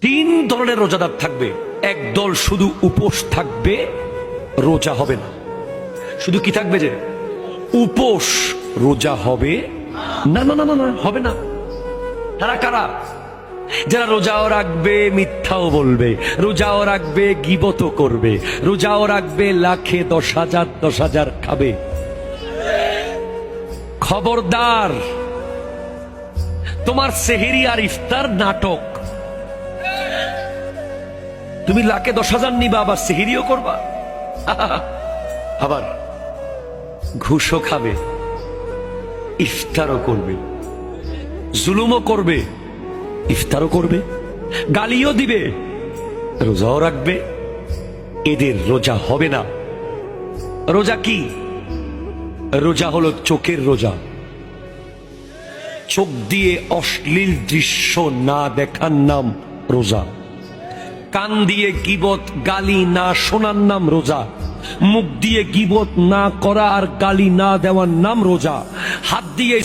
তিন ধরনের রোজাদার থাকবে। একদল শুধু উপোস থাকবে, রোজা হবে না। শুধু কি থাকবে যে? উপোস, রোজা হবে? না না না না হবে না। তারা কারা? যারা রোজাও রাখবে, মিথ্যাও বলবে। রোজাও রাখবে গিবত করবে। রোজাও রাখবে, লাখে দশ হাজার দশ হাজার খাবে। খবরদার। তোমার সেহেরি আর ইফতার নাটক। তুমি লাখে দশ হাজার নিবা, আবার সেহেরিও করবা। আবার ঘুষও খাবে, ইফতারও করবে, জুলুমও করবে, ইফতারও করবে, গালিও দিবে, রোজাও রাখবে, এদের রোজা হবে না। রোজা কি? রোজা হলো চোখের রোজা। চোখ দিয়ে অশ্লীল দৃশ্য না দেখার নাম রোজা। কান দিয়ে গিবত, গালি না শোনার নাম রোজা। মুখ দিয়ে গিবত না করা আর গালি না দেওয়ার নাম রোজা। হাত দিয়ে